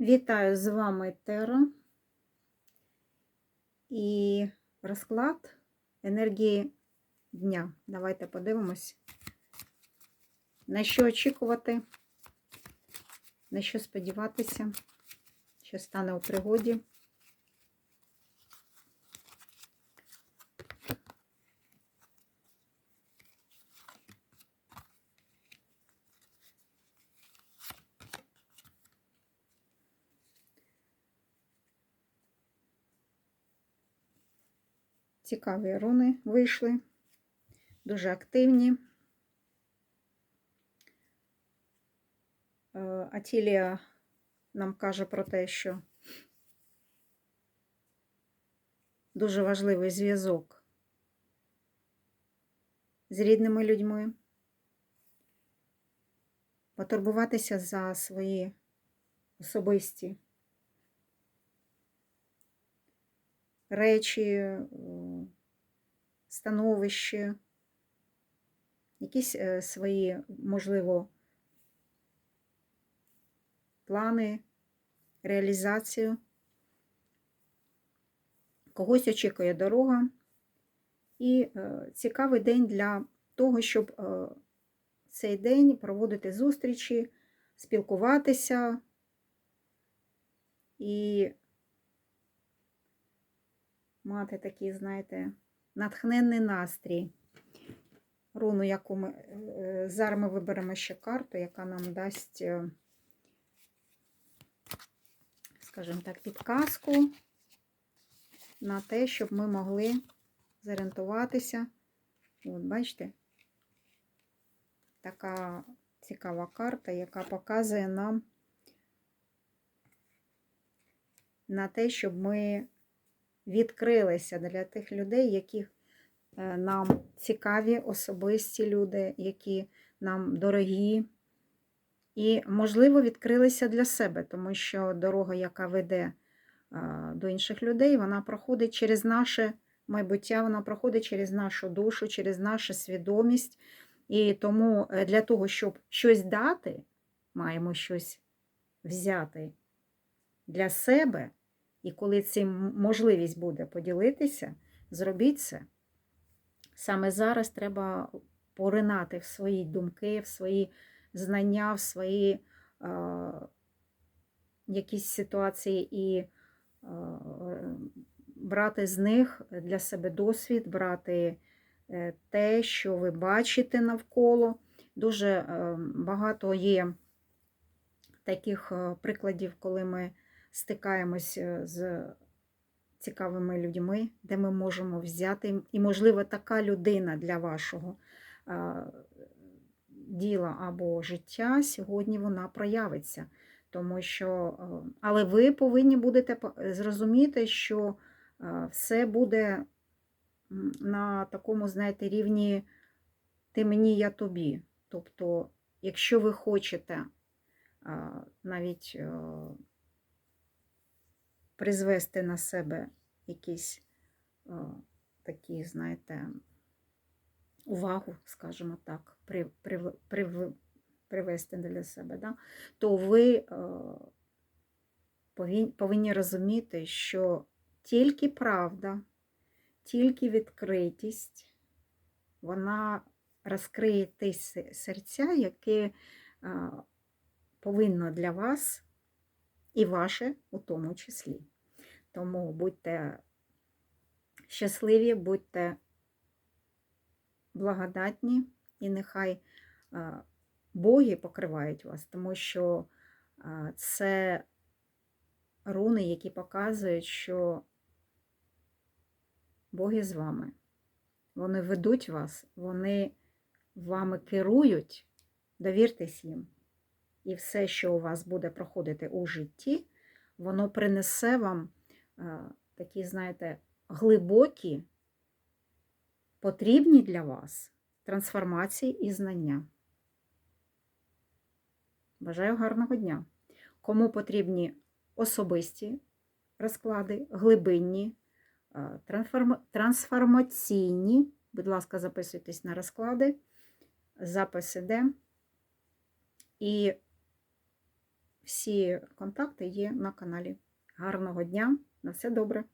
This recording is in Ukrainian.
Вітаю з вами Тера і розклад енергії дня. Давайте подивимось, на що очікувати, на що сподіватися, що стане у пригоді. Цікаві руни вийшли, дуже активні. Е, Атілія нам каже про те, що дуже важливий зв'язок з рідними людьми, потурбуватися за свої особисті речі, становище, якісь е, свої, можливо, плани, реалізацію. Когось очікує дорога. І е, цікавий день для того, щоб е, цей день проводити зустрічі, спілкуватися і мати такий, знаєте, натхненний настрій. Руну, яку ми е, зараз ми виберемо ще карту, яка нам дасть, е, скажімо так, підказку на те, щоб ми могли зорієнтуватися. От, бачите, така цікава карта, яка показує нам на те, щоб ми відкрилися для тих людей, які е, нам цікаві, особисті люди, які нам дорогі. І, можливо, відкрилися для себе, тому що дорога, яка веде до інших людей, вона проходить через наше майбуття, вона проходить через нашу душу, через нашу свідомість. І тому е, для того, щоб щось дати, маємо щось взяти для себе. І коли цим можливість буде поділитися, зробіть це. Саме зараз треба поринати в свої думки, в свої знання, в свої е, якісь ситуації і е, брати з них для себе досвід, брати е, те, що ви бачите навколо. Дуже е, багато є таких прикладів, коли ми стикаємося з цікавими людьми, де ми можемо взяти, і, можливо, така людина для вашого діла або життя сьогодні вона проявиться. Тому що, Але ви повинні будете зрозуміти, що все буде на такому, знаєте, рівні ти мені, я тобі. Тобто, якщо ви хочете навіть призвести на себе якісь о, такі, знаєте, увагу, скажімо так, при, при, при, привести для себе, да? то ви о, повинні, повинні розуміти, що тільки правда, тільки відкритість, вона розкриє ті серця, яке повинно для вас і ваше у тому числі. Тому будьте щасливі, будьте благодатні, і нехай боги покривають вас, тому що це руни, які показують, що боги з вами. Вони ведуть вас, вони вами керують, довіртесь їм. І все, що у вас буде проходити у житті, воно принесе вам такі, знаєте, глибокі, потрібні для вас трансформації і знання. Бажаю гарного дня! Кому потрібні особисті розклади, глибинні, трансформаційні, будь ласка, записуйтесь на розклади, запис іде. І Всі контакти є на каналі. Гарного дня, на все добре!